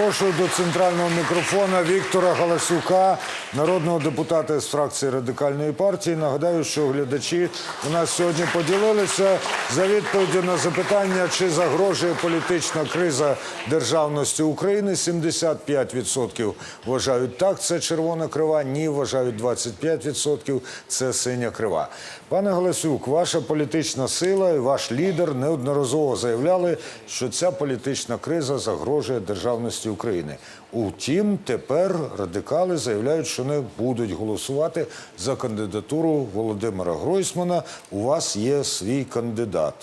Запрошую до центрального мікрофона Віктора Галасюка, народного депутата з фракції радикальної партії. Нагадаю, що глядачі у нас сьогодні поділилися за відповіддю на запитання, чи загрожує політична криза державності України. 75% вважають так. Це червона крива. Ні, вважають 25%. Це синя крива. Пане Галасюк, ваша політична сила і ваш лідер неодноразово заявляли, що ця політична криза загрожує державності України. Утім, тепер радикали заявляють, що не будуть голосувати за кандидатуру Володимира Гройсмана. У вас є свій кандидат.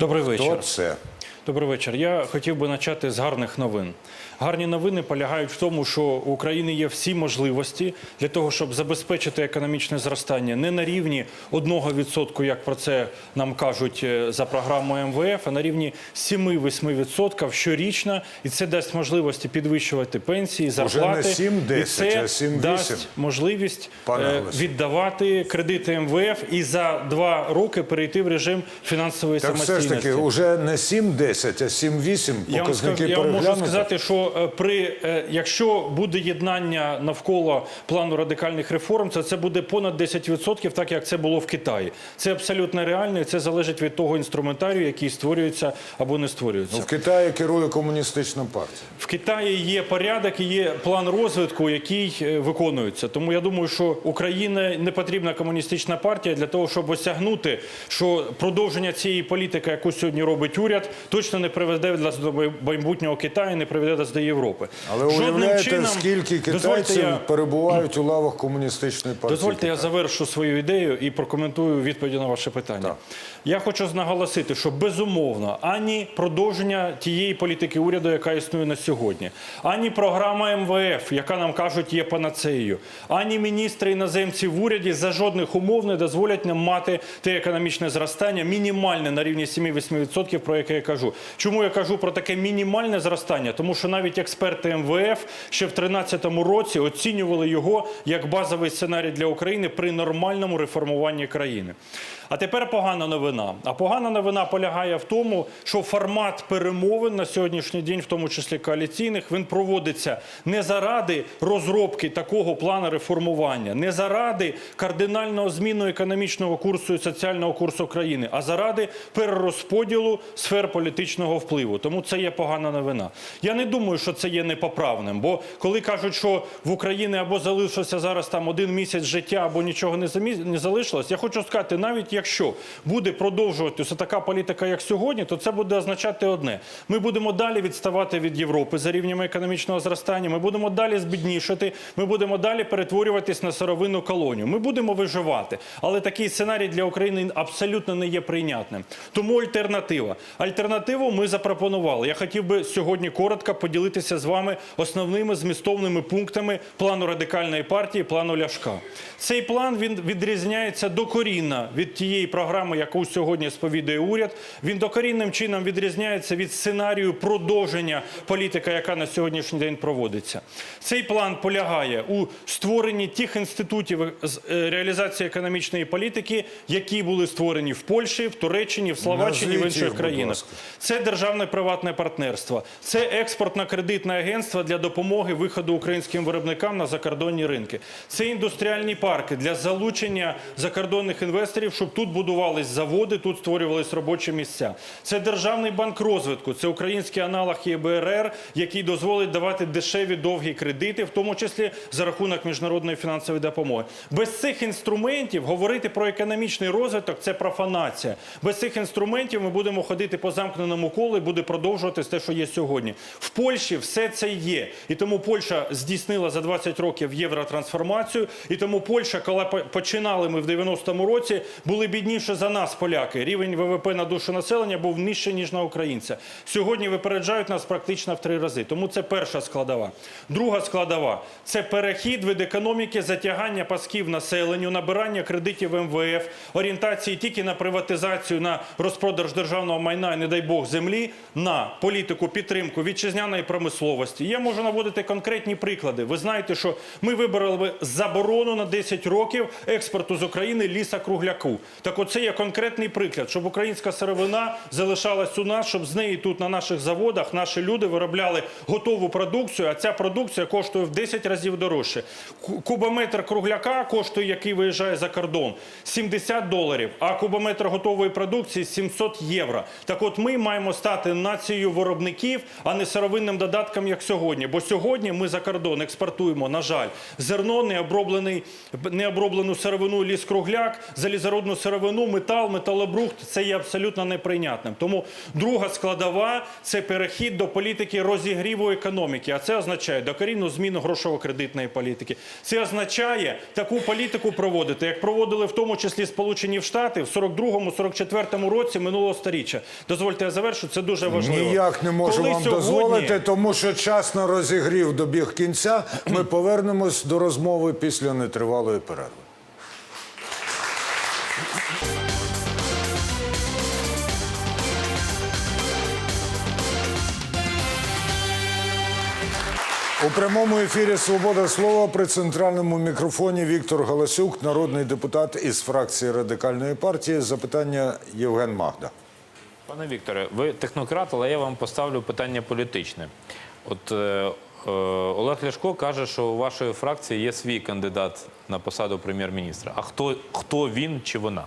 Добрий Хто вечір. це? Добрий вечір. Я хотів би почати з гарних новин. Гарні новини полягають в тому, що у України є всі можливості для того, щоб забезпечити економічне зростання не на рівні 1%, як про це нам кажуть е, за програмою МВФ, а на рівні 7-8% щорічно, і це дасть можливості підвищувати пенсії, зарплати. 7-10, і це а 7-8. дасть можливість Пане е, віддавати кредити МВФ і за два роки перейти в режим фінансової Так все ж таки, уже не 7-10, а 7-8 Я вам, показники скажу, я вам можу сказати, що е, при е, якщо буде єднання навколо плану радикальних реформ, то це буде понад 10%, так як це було в Китаї. Це абсолютно реально, і це залежить від того інструментарію, який створюється або не створюється. Ну, в Китаї керує комуністична партія. В Китаї є порядок і є план розвитку, який е, виконується. Тому я думаю, що Україна не потрібна комуністична партія для того, щоб осягнути, що продовження цієї політики, яку сьогодні робить уряд, точно не приведе нас до майбутнього Китаю, не приведе нас до Європи. Але уявляєте, скільки китайців я- перебувають у лавах комуністичної партії? Дозвольте, я завершу свою ідею і прокоментую відповіді на ваше питання. Так. Я хочу наголосити, що безумовно ані продовження тієї політики уряду, яка існує на сьогодні, ані програма МВФ, яка нам кажуть є панацеєю, ані міністри іноземці в уряді за жодних умов не дозволять нам мати те економічне зростання мінімальне на рівні 7-8%, про яке я кажу. Чому я кажу про таке мінімальне зростання? Тому що навіть експерти МВФ ще в 2013 році оцінювали його як базовий сценарій для України при нормальному реформуванні країни. А тепер погана новина. А погана новина полягає в тому, що формат перемовин на сьогоднішній день, в тому числі коаліційних, він проводиться не заради розробки такого плану реформування, не заради кардинального зміну економічного курсу і соціального курсу країни, а заради перерозподілу сфер політичного впливу. Тому це є погана новина. Я не думаю, що це є непоправним, бо коли кажуть, що в Україні або залишився зараз там один місяць життя, або нічого не залишилось, я хочу сказати, навіть якщо буде продовжуватися така політика, як сьогодні, то це буде означати одне: ми будемо далі відставати від Європи за рівнем економічного зростання. Ми будемо далі збіднішати. Ми будемо далі перетворюватись на сировинну колонію. Ми будемо виживати, але такий сценарій для України абсолютно не є прийнятним. Тому альтернатива. Альтернативу ми запропонували. Я хотів би сьогодні коротко поділитися з вами основними змістовними пунктами плану радикальної партії, плану Ляшка. Цей план він відрізняється докорінно від тієї програми, яку сьогодні сповідує уряд. Він докорінним чином відрізняється від сценарію продовження політики, яка на сьогоднішній день проводиться. Цей план полягає у створенні тих інститутів з е, реалізації економічної політики, які були створені в Польщі, в Туреччині, в Словаччині, в інших країнах. Це державне приватне партнерство, це експортно-кредитне агентство для допомоги виходу українським виробникам на закордонні ринки. Це індустріальні парки для залучення закордонних інвесторів, щоб тут будувались заводи, тут створювались робочі місця. Це державний банк розвитку, це український аналог ЄБРР, який дозволить давати дешеві довгі кредити, в тому числі за рахунок міжнародної фінансової допомоги. Без цих інструментів говорити про економічний розвиток це профанація. Без цих інструментів ми будемо ходити по замкненому колу і буде продовжуватись те, що є сьогодні. В Польщі все це є. І тому Польща здійснила за 20 років євротрансформацію. І тому Польща, коли починали ми в 90-му році, були бідніше за нас, поляки. Рівень ВВП на душу населення був нижче, ніж на українця. Сьогодні випереджають нас практично в три рази. Тому це перша складова. Друга складова це перехід від економіки, затягання пасків населенню, набирання кредитів МВФ, орієнтації тільки на приватизацію, на розпродаж державного майна, і, не дай Бог землі на політику підтримку вітчизняної промисловості. Я можу наводити конкретні приклади. Ви знаєте, що ми вибрали заборону на 10 років експорту з України ліса кругляку. Так, оце є конкретний приклад, щоб українська сировина залишалась у нас, щоб з неї тут на наших заводах наші люди виробляли готову продукцію. А ця продукція коштує в 10 разів дорожче. Кубометр кругляка коштує, який виїжджає за кордон, 70 доларів, а кубометр готової продукції 700 євро. Так от ми маємо стати нацією виробників, а не сировинним додатком, як сьогодні. Бо сьогодні ми за кордон експортуємо, на жаль, зерно, необроблений, необроблену сировину ліс-кругляк, залізорудну сировину, метал, металобрухт. Це є абсолютно неприйнятним. Тому друга складова це перехід до політики розігріву економіки. А це означає докорінну зміну грошово-кредитної політики. Це означає таку політику проводити, як проводили в тому числі Сполучені Штати в 42-44 році минулого сторіччя. Дозвольте, я завершу. Це дуже важливо. Ніяк не можу Коли вам сьогодні- дозволити, тому що час на розігрів добіг кінця. Ми повернемось до розмови після нетривалої перерви. У прямому ефірі Свобода слова при центральному мікрофоні Віктор Галасюк, народний депутат із фракції радикальної партії. Запитання Євген Магда. Пане Вікторе, ви технократ, але я вам поставлю питання політичне. От е, Олег Ляшко каже, що у вашої фракції є свій кандидат на посаду прем'єр-міністра. А хто, хто він чи вона?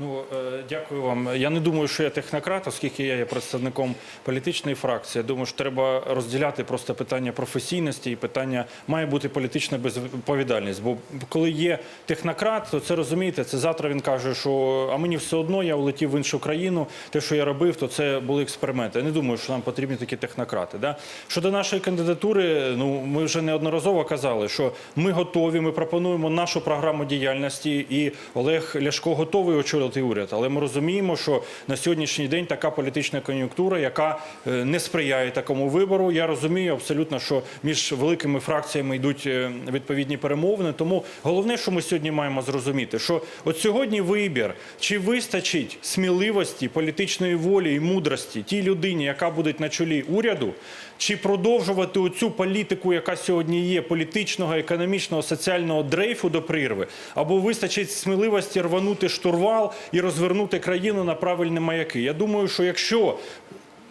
Ну, е, дякую вам. Я не думаю, що я технократ, оскільки я є представником політичної фракції. Я думаю, що треба розділяти просто питання професійності і питання має бути політична безповідальність. Бо коли є технократ, то це розумієте, це завтра він каже, що а мені все одно я улетів в іншу країну. Те, що я робив, то це були експерименти. Я не думаю, що нам потрібні такі технократи. Да? Щодо нашої кандидатури, ну ми вже неодноразово казали, що ми готові. Ми пропонуємо нашу програму діяльності, і Олег Ляшко готовий очолити уряд. Але ми розуміємо, що на сьогоднішній день така політична кон'юнктура, яка е, не сприяє такому вибору. Я розумію абсолютно, що між великими фракціями йдуть е, відповідні перемовини. Тому головне, що ми сьогодні маємо зрозуміти, що от сьогодні вибір, чи вистачить сміливості, політичної волі і мудрості тій людині, яка буде на чолі уряду, чи продовжувати оцю політику, яка сьогодні є, політичного, економічного, соціального дрейфу до прірви, або вистачить сміливості рванути штурвал і розвернути країну на правильні маяки. Я думаю, що якщо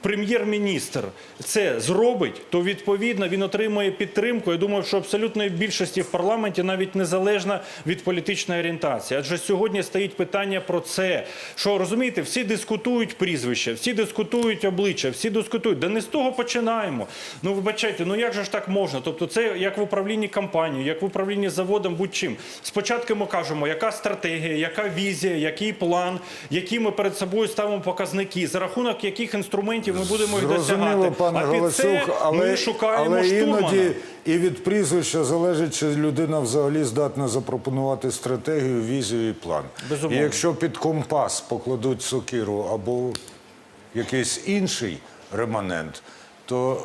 прем'єр-міністр це зробить, то відповідно він отримує підтримку. Я думаю, що абсолютної більшості в парламенті навіть незалежно від політичної орієнтації. Адже сьогодні стоїть питання про це. Що розумієте, всі дискутують прізвища, всі дискутують обличчя, всі дискутують. Да не з того починаємо. Ну вибачайте, ну як же ж так можна? Тобто, це як в управлінні компанією, як в управлінні заводом, будь-чим. Спочатку ми кажемо, яка стратегія, яка візія, який план, які ми перед собою ставимо показники, за рахунок яких інструментів ми будемо їх Зрозуміло, досягати. пане а під це Галасюк, але, ми шукаємо але штурмана. іноді і від прізвища залежить, чи людина взагалі здатна запропонувати стратегію, візію і план. Безумовно. І якщо під компас покладуть сокиру або якийсь інший реманент, то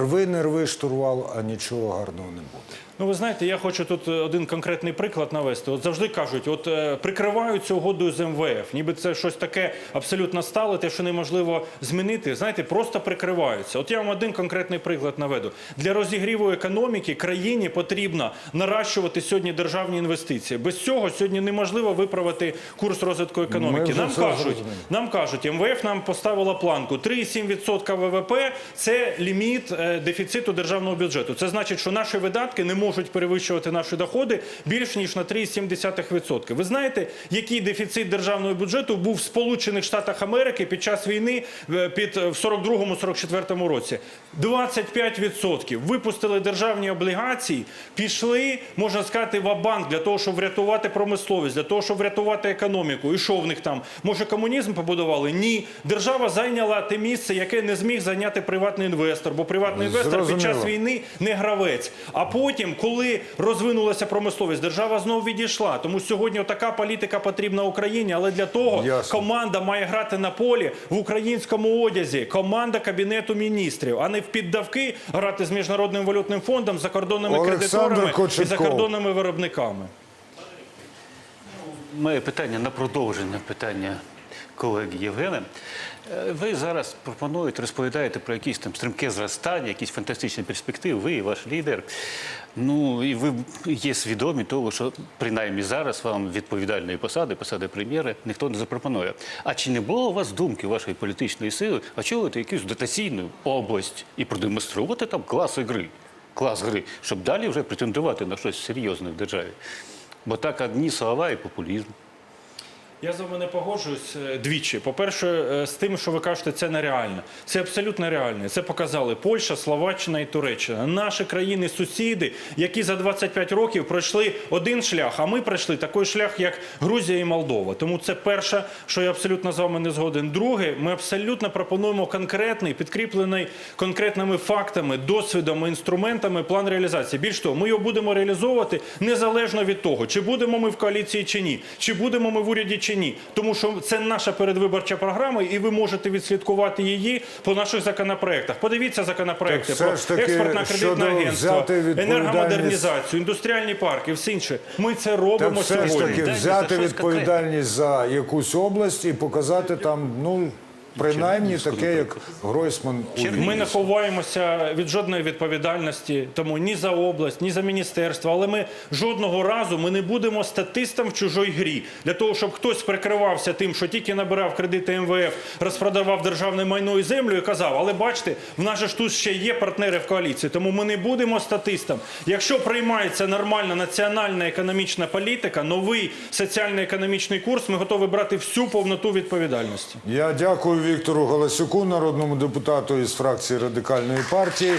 рви не рви штурвал, а нічого гарного не буде. Ну, ви знаєте, я хочу тут е, один конкретний приклад навести. От завжди кажуть, от е, прикриваються угодою з МВФ, ніби це щось таке абсолютно стале, те, що неможливо змінити. Знаєте, просто прикриваються. От я вам один конкретний приклад наведу. Для розігріву економіки країні потрібно наращувати сьогодні державні інвестиції. Без цього сьогодні неможливо виправити курс розвитку економіки. Нам кажуть, нам кажуть, МВФ нам поставила планку 3,7% ВВП – це ліміт е, дефіциту державного бюджету. Це значить, що наші видатки не можуть перевищувати наші доходи більш ніж на 3,7%. Ви знаєте, який дефіцит державного бюджету був в Сполучених Штатах Америки під час війни е, під е, в 42-44 році? 25%. Випустили державні облігації, пішли, можна сказати, в банк для того, щоб врятувати промисловість, для того, щоб врятувати економіку. І що в них там? Може, комунізм побудували? Ні. Держава зайняла те місце, яке не зміг зайняти приватний інвестор, бо приватний інвестор під час війни не гравець. А потім, коли розвинулася промисловість, держава знову відійшла. Тому сьогодні така політика потрібна Україні, але для того Ясно. команда має грати на полі в українському одязі. Команда кабінету міністрів, а не в піддавки грати з міжнародним валютним фондом, закордонними Олександр кредиторами і закордонними виробниками. Моє питання на продовження питання колеги Євгена. Е, Ви зараз пропонуєте, розповідаєте про якісь там стрімке зростання, якісь фантастичні перспективи, ви і ваш лідер. Ну і ви є свідомі того, що принаймні зараз вам відповідальної посади, посади прем'єра, ніхто не запропонує. А чи не було у вас думки вашої політичної сили очолити якусь дотаційну область і продемонструвати там клас гри? Клас гри, щоб далі вже претендувати на щось серйозне в державі. Бо так одні слова і популізм. Я з вами не погоджуюсь е, двічі. По-перше, е, з тим, що ви кажете, це нереально. Це абсолютно реально. Це показали Польща, Словаччина і Туреччина. Наші країни-сусіди, які за 25 років пройшли один шлях, а ми пройшли такий шлях, як Грузія і Молдова. Тому це перше, що я абсолютно з вами не згоден. Друге, ми абсолютно пропонуємо конкретний, підкріплений конкретними фактами, досвідом, інструментами план реалізації. Більш того, ми його будемо реалізовувати незалежно від того, чи будемо ми в коаліції чи ні, чи будемо ми в уряді чи ні. Тому що це наша передвиборча програма, і ви можете відслідкувати її по наших законопроектах. Подивіться законопроекти Так про ж таки, експортно-кредитне агентство, енергомодернізацію, індустріальні парки, все інше. Ми це Так робимо все ж таки взяти відповідальність за якусь область і показати там, ну, принаймні таке, як Гройсман. Ми не ховаємося від жодної відповідальності, тому ні за область, ні за міністерство. Але ми жодного разу ми не будемо статистом в чужій грі для того, щоб хтось прикривався тим, що тільки набирав кредити МВФ, розпродавав державне майно і землю і казав, але бачите, в нас же ж тут ще є партнери в коаліції, тому ми не будемо статистом. Якщо приймається нормальна національна економічна політика, новий соціально-економічний курс, ми готові брати всю повноту відповідальності. Я дякую Віктору Галасюку, народному депутату із фракції Радикальної партії.